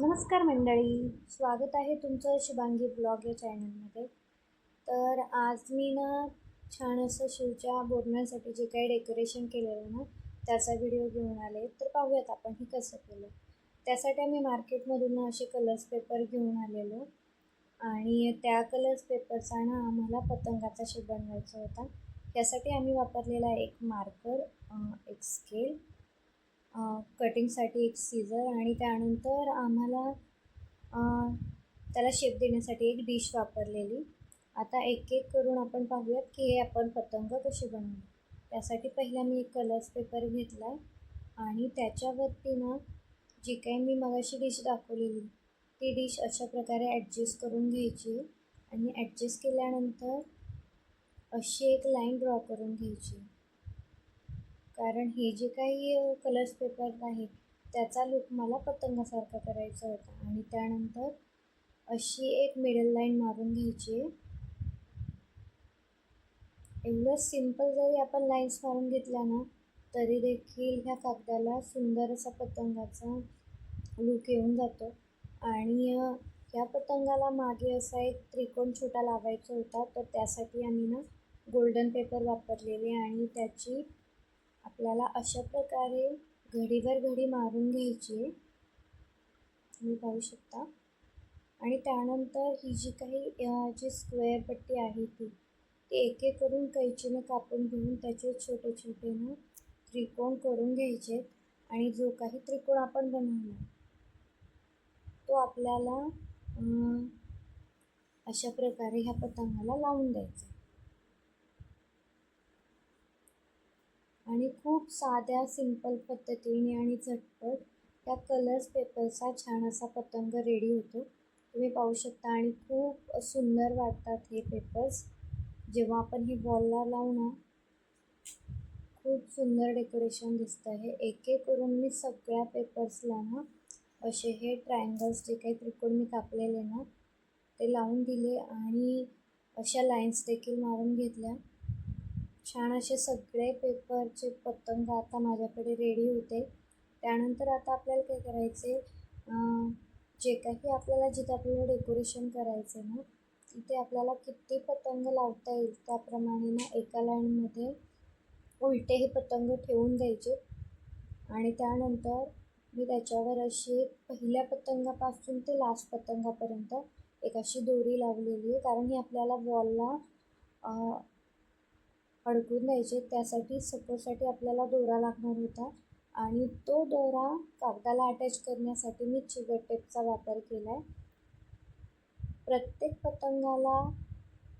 नमस्कार मंडळी स्वागत आहे तुमचं शुभांगी ब्लॉग या चॅनलमध्ये. तर आज मी ना छान असं शिवच्या बोरण्यासाठी जे काही डेकोरेशन केलेलं ना त्याचा व्हिडिओ घेऊन आले. तर पाहूयात आपण हे कसं केलं. त्यासाठी आम्ही मार्केटमधून ना असे कलर्स पेपर घेऊन आलेलो. आणि त्या कलर्स पेपरचा ना आम्हाला पतंगाचा शेप बनवायचा होता. त्यासाठी आम्ही वापरलेला एक मार्कर एक स्केल कटिंगसाठी एक सीझर आणि त्यानंतर आम्हाला त्याला शेप देण्यासाठी एक डिश वापरलेली. आता एक एक करून आपण पाहूयात की हे आपण पतंग कसे बनवू त्यासाठी पहिला मी एक कलर्स पेपर घेतला आहे आणि त्याच्यावरती ना जी काही मी मगाशी डिश दाखवलेली ती डिश अशा प्रकारे ॲडजस्ट करून घ्यायची आणि ॲडजस्ट केल्यानंतर अशी एक लाईन ड्रॉ करून घ्यायची कारण हे जे काही कलर्स पेपर आहे त्याचा लुक मला पतंगासारखा करायचा होता. आणि त्यानंतर अशी एक मिडल लाईन मारून घ्यायची. एवढं सिंपल जरी आपण लाईन्स मारून घेतल्या ना तरी देखील ह्या कागदाला सुंदर असा पतंगाचा लुक येऊन जातो. आणि ह्या पतंगाला मागे असा एक त्रिकोण छोटा लावायचा होता तर त्यासाठी आम्ही ना गोल्डन पेपर वापरलेले आणि त्याची आपल्याला अशा प्रकारे घडीवर घडी मारून घ्यायची तुम्ही पाहू शकता. आणि त्यानंतर ही जी काही जी स्क्वेअर पट्टी आहे ती ती एक एक करून कैचीनं कापून घेऊन त्याचे छोटे छोटे ना त्रिकोण करून घ्यायचे आणि जो काही त्रिकोण आपण बनवला तो आपल्याला अशा प्रकारे ह्या पतंगाला लावून द्यायचा आणि खूप साध्या सिंपल पद्धतीने आणि झटपट त्या कलर्स पेपरचा छान असा पतंग रेडी होतो. तुम्ही पाहू शकता आणि खूप सुंदर वाटतात हे पेपर्स जेव्हा आपण हे वॉलला लावू ना खूप सुंदर डेकोरेशन दिसतं आहे एक एक करून मी सगळ्या पेपर्सला ना असे हे ट्रायंगल्स जे काही त्रिकोण मी कापलेले ना ते लावून दिले आणि अशा लाईन्स देखील मारून घेतल्या. छान असे सगळे पेपरचे पतंग आता माझ्याकडे रेडी होते. त्यानंतर आता आपल्याला काय करायचे जे काही आपल्याला जिथे आपल्याला डेकोरेशन करायचं आहे ना तिथे आपल्याला किती पतंग लावता येईल त्याप्रमाणे ना एका लाईनमध्ये उलटे हे पतंग ठेवून द्यायचे. आणि त्यानंतर मी त्याच्यावर अशी पहिल्या पतंगापासून ते लास्ट पतंगापर्यंत एक अशी दोरी लावलेली आहे. कारण ही आपल्याला वॉलला अडकून द्यायचे त्यासाठी सपोर्टसाठी आपल्याला दोरा लागणार होता. आणि तो दोरा कागदाला अटॅच करण्यासाठी मी चिगट टेपचा वापर केला आहे प्रत्येक पतंगाला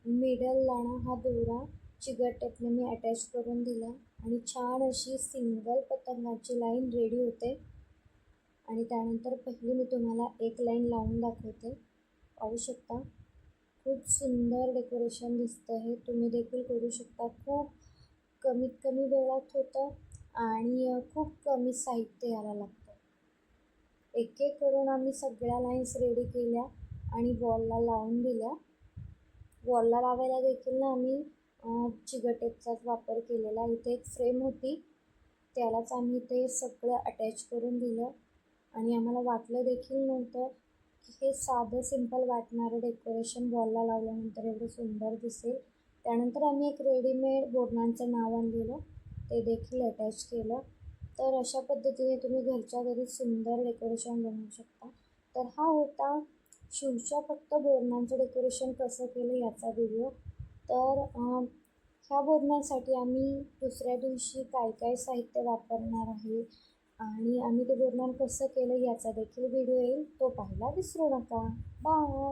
मिडल लाणा हा दोरा चिगट टेपने मी अटॅच करून दिला. आणि छान अशी सिंगल पतंगाची लाईन रेडी होते. आणि त्यानंतर पहिली मी तुम्हाला एक लाईन लावून दाखवते. पाहू शकता. खूप सुंदर डेकोरेशन दिसतं आहे तुम्ही देखील करू शकता. खूप कमीत कमी वेळात होतं आणि खूप कमी साहित्य याला लागतं. एक एक करून आम्ही सगळ्या लाईन्स रेडी केल्या आणि वॉलला लावून दिल्या. वॉलला लावायला देखील ना आम्ही चिगटेपचाच वापर केलेला. इथे एक फ्रेम होती. त्यालाच आम्ही ते सगळं अटॅच करून दिलं आणि आम्हाला वाटलं देखील नव्हतं हे साधं सिंपल वाटणारं डेकोरेशन वॉलला लावल्यानंतर एवढं सुंदर दिसेल. त्यानंतर आम्ही एक रेडीमेड बोरणांचं नाव आणलेलं ते देखील अटॅच केलं. तर अशा पद्धतीने तुम्ही घरच्या घरी सुंदर डेकोरेशन बनवू शकता. तर हा होता शिवच्या फक्त बोरणांचं डेकोरेशन कसं केलं याचा व्हिडिओ तर ह्या बोरणांसाठी आम्ही दुसऱ्या दिवशी काय काय साहित्य वापरणार आहे आणि आम्ही ते वर्णन कसं केलं याचा देखील व्हिडिओ येईल. तो पाहायला विसरू नका. बाय